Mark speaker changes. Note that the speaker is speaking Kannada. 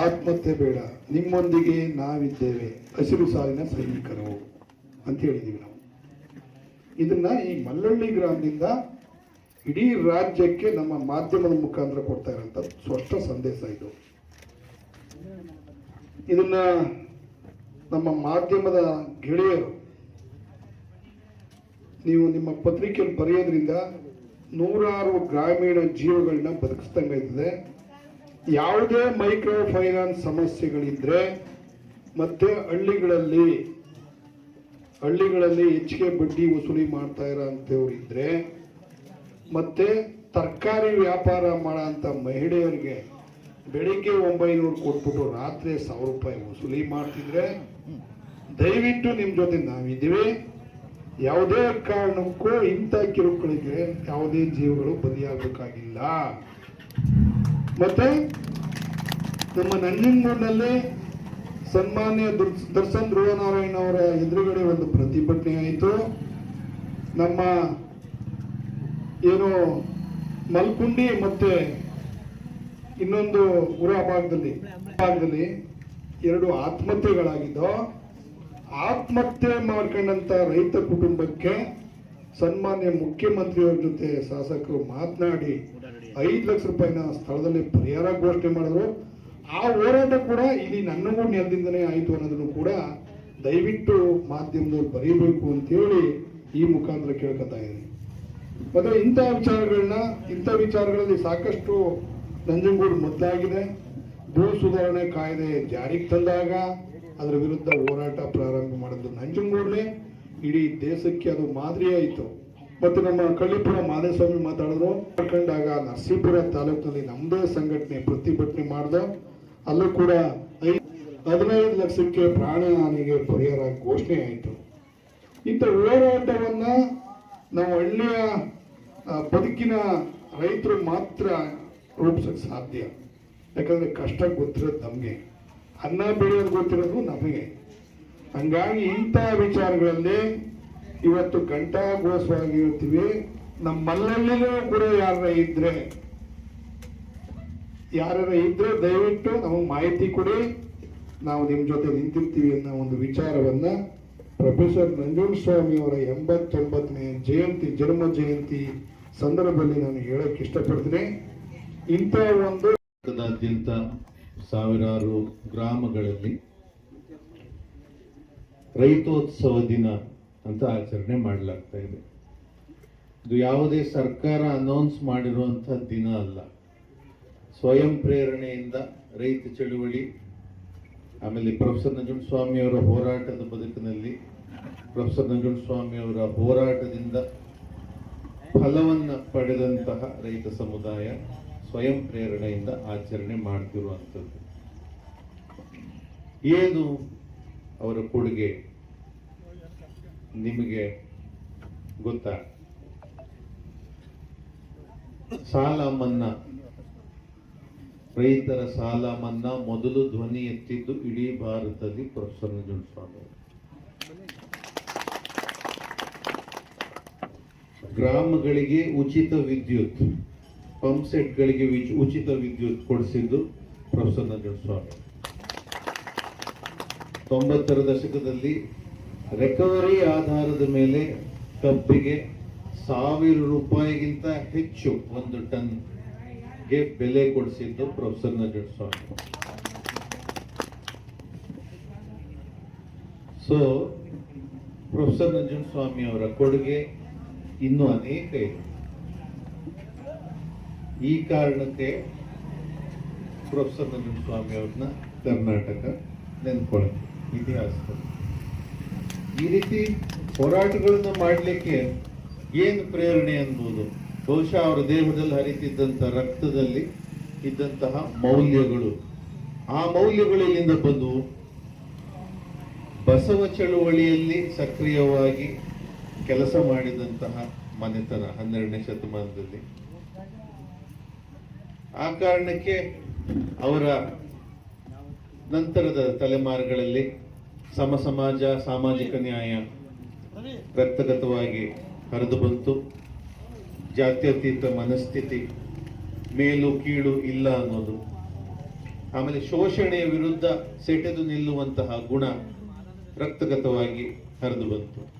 Speaker 1: ಆತ್ಮಹತ್ಯೆ ಬೇಡ. ನಿಮ್ಮೊಂದಿಗೆ ನಾವಿದ್ದೇವೆ. ಹಸಿರು ಸಾಲಿನ ಸೈನಿಕರು ಅಂತ ಹೇಳಿದೀವಿ ನಾವು. ಇದನ್ನ ಈ ಮಲ್ಲಳ್ಳಿ ಗ್ರಾಮದಿಂದ ಇಡೀ ರಾಜ್ಯಕ್ಕೆ ನಮ್ಮ ಮಾಧ್ಯಮದ ಮುಖಾಂತರ ಕೊಡ್ತಾ ಇರೋಂಥ ಸ್ಪಷ್ಟ ಸಂದೇಶ ಇದು. ಇದನ್ನ ನಮ್ಮ ಮಾಧ್ಯಮದ ಗೆಳೆಯರು, ನೀವು ನಿಮ್ಮ ಪತ್ರಿಕೆಯಲ್ಲಿ ಬರೆಯೋದ್ರಿಂದ ನೂರಾರು ಗ್ರಾಮೀಣ ಜೀವಗಳನ್ನ ಬದುಕಿಸ್ದಂಗಾಯ್ತದೆ ಯಾವುದೇ ಮೈಕ್ರೋ ಫೈನಾನ್ಸ್ ಸಮಸ್ಯೆಗಳಿದ್ರೆ ಮತ್ತೆ ಹಳ್ಳಿಗಳಲ್ಲಿ ಹಳ್ಳಿಗಳಲ್ಲಿ ಹೆಚ್ಚಿಗೆ ಬಡ್ಡಿ ವಸೂಲಿ ಮಾಡ್ತಾ ಇರೋಂಥವ್ರು ಇದ್ರೆ ಮತ್ತೆ ತರಕಾರಿ ವ್ಯಾಪಾರ ಮಾಡೋಂಥ ಮಹಿಳೆಯರಿಗೆ ಬೆಳಿಗ್ಗೆ ಒಂಬೈನೂರು ಕೊಟ್ಬಿಟ್ಟು ರಾತ್ರಿ ಸಾವಿರ ರೂಪಾಯಿ ವಸೂಲಿ ಮಾಡ್ತಿದ್ರೆ, ದಯವಿಟ್ಟು ನಿಮ್ಮ ಜೊತೆ ನಾವಿದ್ದೀವಿ. ಯಾವುದೇ ಕಾರಣಕ್ಕೂ ಇಂಥ ಕಿರುಕುಳಿಗೆ ಯಾವುದೇ ಜೀವಗಳು ಬಲಿಯಾಗಬೇಕಾಗಿಲ್ಲ. ಮತ್ತೆ ನಮ್ಮ ನಂಜನಗೂಡಿನಲ್ಲಿ ಸನ್ಮಾನ್ಯ ದುರ್- ದರ್ಶನ್ ಧ್ರುವನಾರಾಯಣ ಅವರ ಎದುರುಗಡೆ ಒಂದು ಪ್ರತಿಭಟನೆ ಆಯಿತು. ನಮ್ಮ ಏನು ಮಲ್ಕುಂಡಿ ಮತ್ತೆ ಇನ್ನೊಂದು ಉರ ಭಾಗದಲ್ಲಿ ಭಾಗದಲ್ಲಿ ಎರಡು ಆತ್ಮಹತ್ಯೆಗಳಾಗಿದ್ದು, ಆತ್ಮಹತ್ಯೆ ಮಾಡ್ಕೊಂಡಂತ ರೈತ ಕುಟುಂಬಕ್ಕೆ ಸನ್ಮಾನ್ಯ ಮುಖ್ಯಮಂತ್ರಿಯವರ ಜೊತೆ ಶಾಸಕರು ಮಾತನಾಡಿ ಐದು ಲಕ್ಷ ರೂಪಾಯಿನ ಸ್ಥಳದಲ್ಲಿ ಪರಿಹಾರ ಘೋಷಣೆ ಮಾಡಿದ್ರು. ಆ ಹೋರಾಟ ಕೂಡ ಇಲ್ಲಿ ನನ್ನಗೂ ನೆಲದಿಂದನೇ ಆಯಿತು ಅನ್ನೋದನ್ನು ಕೂಡ ದಯವಿಟ್ಟು ಮಾಧ್ಯಮದವ್ರು ಬರೀಬೇಕು ಅಂತೇಳಿ ಈ ಮುಖಾಂತರ ಕೇಳ್ಕೊತಾ ಇದ್ದೀನಿ. ಮತ್ತು ಇಂಥ ವಿಚಾರಗಳನ್ನ, ಇಂಥ ವಿಚಾರಗಳಲ್ಲಿ ಸಾಕಷ್ಟು ನಂಜನಗೂಡು ಮೊದಲಾಗಿದೆ ಭೂ ಸುಧಾರಣೆ ಕಾಯ್ದೆ ಜಾರಿಗೆ ತಂದಾಗ ಅದರ ವಿರುದ್ಧ ಹೋರಾಟ ಪ್ರಾರಂಭ ಮಾಡಿದ್ದು ನಂಜನಗೂಡಲೇ ಇಡೀ ದೇಶಕ್ಕೆ ಅದು ಮಾದರಿ ಆಯಿತು ಮತ್ತು ನಮ್ಮ ಕಳ್ಳಿಪುರ ಮಾದೇಸ್ವಾಮಿ ಮಾತಾಡಿದ್ರು. ಕಂಡಾಗ ನರಸೀಪುರ ತಾಲೂಕಿನಲ್ಲಿ ನಮ್ಮದೇ ಸಂಘಟನೆ ಪ್ರತಿಭಟನೆ ಮಾಡಿದೆ. ಅಲ್ಲೂ ಕೂಡ ಹದಿನೈದು ಲಕ್ಷಕ್ಕೆ ಪ್ರಾಣ ಹಾನಿಗೆ ಪರಿಹಾರ ಘೋಷಣೆ ಆಯಿತು. ಇಂಥ ಹೋರಾಟವನ್ನ ನಾವು ಹಳ್ಳಿಯ ಬದುಕಿನ ರೈತರು ಮಾತ್ರ ರೂಪಿಸಕ್ಕೆ ಸಾಧ್ಯ. ಯಾಕಂದ್ರೆ ಕಷ್ಟ ಗೊತ್ತಿರೋದು ನಮಗೆ. ಅನ್ನ ಬೆಳೆಯೋದು ಗೊತ್ತಿರೋದು ನಮಗೆ. ಹಂಗಾಗಿ ಇಂಥ ವಿಚಾರಗಳಲ್ಲಿ ಇವತ್ತು ಘಂಟಾಘೋಷವಾಗಿರ್ತೀವಿ ನಮ್ಮ ಮಲ್ಲಲ್ಲಿನೂ ಕೂಡ ಯಾರ ಇದ್ರೆ ಯಾರ ಇದ್ರೆ ದಯವಿಟ್ಟು ನಮಗೆ ಮಾಹಿತಿ ಕೊಡಿ. ನಾವು ನಿಮ್ಮ ಜೊತೆ ನಿಂತಿರ್ತೀವಿ ಅನ್ನೋ ಒಂದು ವಿಚಾರವನ್ನ ಪ್ರೊಫೆಸರ್ ನಂಜುಂಡಸ್ವಾಮಿ ಅವರ ಎಂಬತ್ತೊಂಬತ್ತನೇ ಜಯಂತಿ, ಜನ್ಮ ಜಯಂತಿ ಸಂದರ್ಭದಲ್ಲಿ ನಾನು ಹೇಳಕ್ ಇಷ್ಟಪಡ್ತೀನಿ. ಇಂಥ ಒಂದು
Speaker 2: ಸಾವಿರಾರು ಗ್ರಾಮಗಳಲ್ಲಿ ರೈತೋತ್ಸವ ದಿನ ಅಂತ ಆಚರಣೆ ಮಾಡಲಾಗ್ತಾ ಇದೆ. ಇದು ಯಾವುದೇ ಸರ್ಕಾರ ಅನೌನ್ಸ್ ಮಾಡಿರುವಂಥ ದಿನ ಅಲ್ಲ. ಸ್ವಯಂ ಪ್ರೇರಣೆಯಿಂದ ರೈತ ಚಳುವಳಿ, ಆಮೇಲೆ ಪ್ರೊಫೆಸರ್ ನಂಜುಂಡಸ್ವಾಮಿ ಅವರ ಹೋರಾಟದ ಬದುಕಿನಲ್ಲಿ ಪ್ರೊಫೆಸರ್ ನಂಜುಂಡಸ್ವಾಮಿ ಅವರ ಹೋರಾಟದಿಂದ ಫಲವನ್ನ ಪಡೆದಂತಹ ರೈತ ಸಮುದಾಯ ಸ್ವಯಂ ಪ್ರೇರಣೆಯಿಂದ ಆಚರಣೆ ಮಾಡ್ತಿರುವಂಥದ್ದು. ಏನು ಅವರ ಕೊಡುಗೆ? ನಿಮಗೆ ಗೊತ್ತಾ? ಸಾಲ ಮನ್ನಾ. ರೈತರ ಸಾಲ ಮನ್ನಾ ಮೊದಲು ಧ್ವನಿ ಎತ್ತಿದ್ದು ಇಡೀ ಭಾರತದಲ್ಲಿ ಪ್ರೊಫೆಸರ್ ನಂಜುಂಡಸ್ವಾಮಿ ಅವರು ಗ್ರಾಮಗಳಿಗೆ ಉಚಿತ ವಿದ್ಯುತ್, ಪಂಪ್ ಸೆಟ್ಗಳಿಗೆ ಉಚಿತ ವಿದ್ಯುತ್ ಕೊಡಿಸಿದ್ದು ಪ್ರೊಫೆಸರ್ ನಂಜುಂಡಸ್ವಾಮಿ ತೊಂಬತ್ತರ ದಶಕದಲ್ಲಿ ರಿಕವರಿ ಆಧಾರದ ಮೇಲೆ ಕಬ್ಬಿಗೆ ಸಾವಿರ ರೂಪಾಯಿಗಿಂತ ಹೆಚ್ಚು ಒಂದು ಟನ್ಗೆ ಬೆಲೆ ಕೊಡಿಸಿದ್ದು professor Swamy. So professor Nanjundaswamy ಅವರ ಕೊಡುಗೆ ಇನ್ನೂ ಅನೇಕ ಇದೆ. ಈ ಕಾರಣಕ್ಕೆ ಪ್ರೊಫೆಸರ್ ನಂಜುಂಡಸ್ವಾಮಿ ಅವ್ರನ್ನ ಕರ್ನಾಟಕ ನೆನ್ಕೊಳ್ಳುತ್ತೆ ಇತಿಹಾಸದಲ್ಲಿ. ಈ ರೀತಿ ಹೋರಾಟಗಳನ್ನು ಮಾಡಲಿಕ್ಕೆ ಏನು ಪ್ರೇರಣೆ ಅನ್ಬೋದು ಬಹುಶಃ ಅವರ ದೇಹದಲ್ಲಿ ಹರಿತಿದ್ದಂಥ ರಕ್ತದಲ್ಲಿ ಇದ್ದಂತಹ ಮೌಲ್ಯಗಳು. ಆ ಮೌಲ್ಯಗಳು ಬಂದು ಬಸವ ಚಳುವಳಿಯಲ್ಲಿ ಸಕ್ರಿಯವಾಗಿ ಕೆಲಸ ಮಾಡಿದಂತಹ ಮನೆತನ ಹನ್ನೆರಡನೇ ಶತಮಾನದಲ್ಲಿ. ಆ ಕಾರಣಕ್ಕೆ ಅವರ ನಂತರದ ತಲೆಮಾರುಗಳಲ್ಲಿ ಸಮ ಸಮಾಜ ಸಾಮಾಜಿಕ ನ್ಯಾಯ ರಕ್ತಗತವಾಗಿ ಹರಿದು ಬಂತು. ಜಾತ್ಯತೀತ ಮನಸ್ಥಿತಿ ಮೇಲು ಕೀಳು ಇಲ್ಲ ಅನ್ನೋದು. ಆಮೇಲೆ ಶೋಷಣೆಯ ವಿರುದ್ಧ ಸೆಟೆದು ನಿಲ್ಲುವಂತಹ ಗುಣ ರಕ್ತಗತವಾಗಿ ಹರಿದು ಬಂತು.